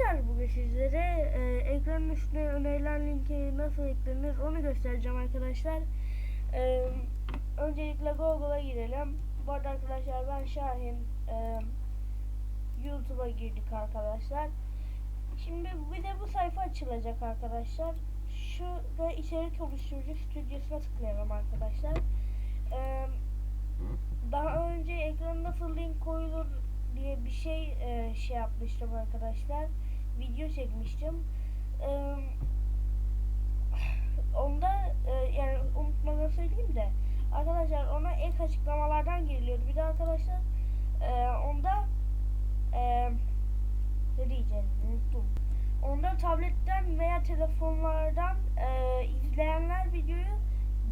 arkadaşlar bugün sizlere e, ekranın üstüne önerilen linki nasıl eklenir onu göstereceğim arkadaşlar. E, öncelikle Google'a girelim. Bu arada arkadaşlar ben Şahin. E, YouTube'a girdik arkadaşlar. Şimdi bir de bu sayfa açılacak arkadaşlar. Şu ve içerik oluşturucu stüdyosuna tıklayalım arkadaşlar. E, daha önce ekrana nasıl link koyulur diye bir şey e, şey yapmıştım arkadaşlar. Video çekmiştim. E, onda e, yani unutmadan söyleyeyim de arkadaşlar ona ek açıklamalardan giriliyordu. Bir de arkadaşlar e, onda e, ne diyeceğim unuttum. Onda tabletten veya telefonlardan e, izleyenler videoyu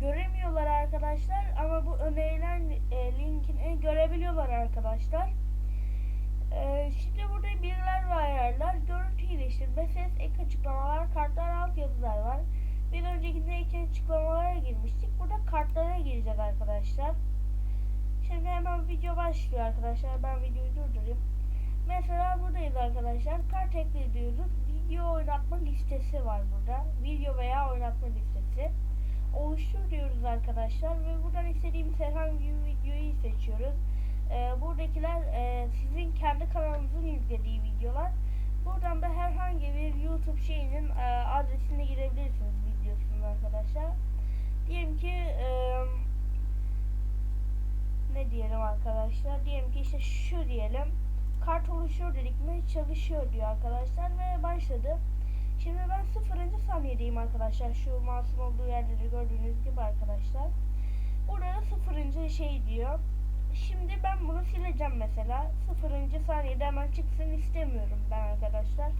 göremiyorlar arkadaşlar ama bu önerilen e, linkini görebiliyorlar arkadaşlar. Ek açıklamalara girmiştik. Burada kartlara gireceğiz arkadaşlar. Şimdi hemen video başlıyor arkadaşlar. Ben videoyu durdurayım. Mesela buradayız arkadaşlar. Kart ekle diyoruz. Video oynatma listesi var burada. Video veya oynatma listesi oluştur diyoruz arkadaşlar ve buradan istediğimiz herhangi bir videoyu seçiyoruz. Ee, buradakiler arkadaşlar? Diyelim ki işte şu diyelim. Kart oluşuyor dedik mi çalışıyor diyor arkadaşlar ve başladı. Şimdi ben sıfırıncı saniyedeyim arkadaşlar. Şu masum olduğu yerde de gördüğünüz gibi arkadaşlar. Burada da sıfırıncı şey diyor. Şimdi ben bunu sileceğim mesela. Sıfırıncı saniyede hemen çıksın istemiyorum ben arkadaşlar.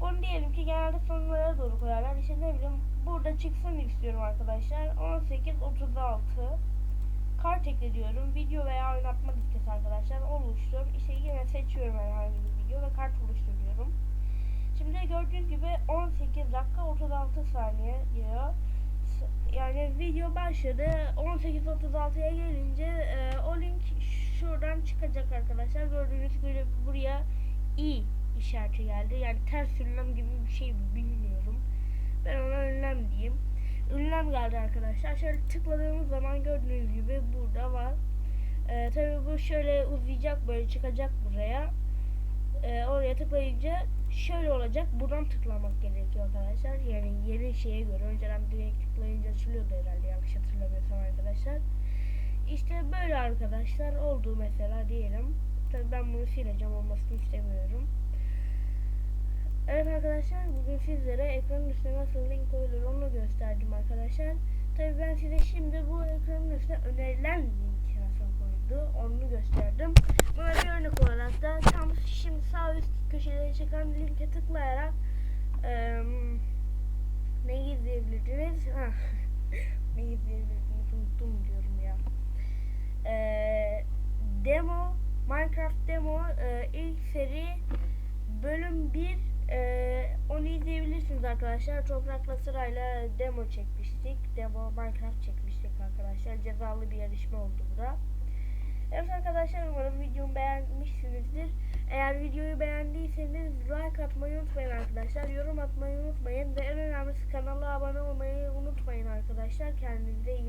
Bunu diyelim ki genelde sonlara doğru koyarlar. İşte ne bileyim burada çıksın istiyorum arkadaşlar. 18.36 Kart ekle diyorum. Video veya oynatma listesi arkadaşlar. Oluştur. İşte yine seçiyorum herhangi bir video ve kart oluşturuyorum. Şimdi gördüğünüz gibi 18 dakika 36 saniye diyor. Yani video başladı. 18.36'ya gelince e, o link şuradan çıkacak arkadaşlar. Gördüğünüz gibi buraya i işareti geldi. Yani ters ünlem gibi bir şey bilmiyorum. Ünlem geldi arkadaşlar. Şöyle tıkladığımız zaman gördüğünüz gibi burada var. E, tabii bu şöyle uzayacak böyle çıkacak buraya e, oraya tıklayınca şöyle olacak. Buradan tıklamak gerekiyor arkadaşlar. Yani yeni şeye göre önceden direkt tıklayınca açılıyordu herhalde yanlış hatırlamıyorsam arkadaşlar. İşte böyle arkadaşlar oldu mesela diyelim. Tabii ben bunu sileceğim olmasını istemiyorum. Evet arkadaşlar bugün sizlere ekranın üstüne nasıl link koyulur onu gösterdim arkadaşlar. Tabii ben size şimdi bu ekranın üstüne önerilen link nasıl koyuldu onu gösterdim. Buna bir örnek olarak da tam şimdi sağ üst köşede çıkan linke tıklayarak eee ne izleyebilirsiniz? Ha. ne izleyebilirsiniz unuttum diyorum ya. Eee demo Minecraft demo eee, ilk seri bölüm 1 eee, onu izleyebilirsiniz arkadaşlar. Toprakla sırayla demo çekmiştik. Demo Minecraft çekmiştik arkadaşlar. Cezalı bir yarışma oldu bu da. Evet arkadaşlar umarım videomu beğenmişsinizdir. Eğer videoyu beğendiyseniz like atmayı unutmayın arkadaşlar. Yorum atmayı unutmayın. Ve en önemlisi kanala abone olmayı unutmayın arkadaşlar. Kendinize iyi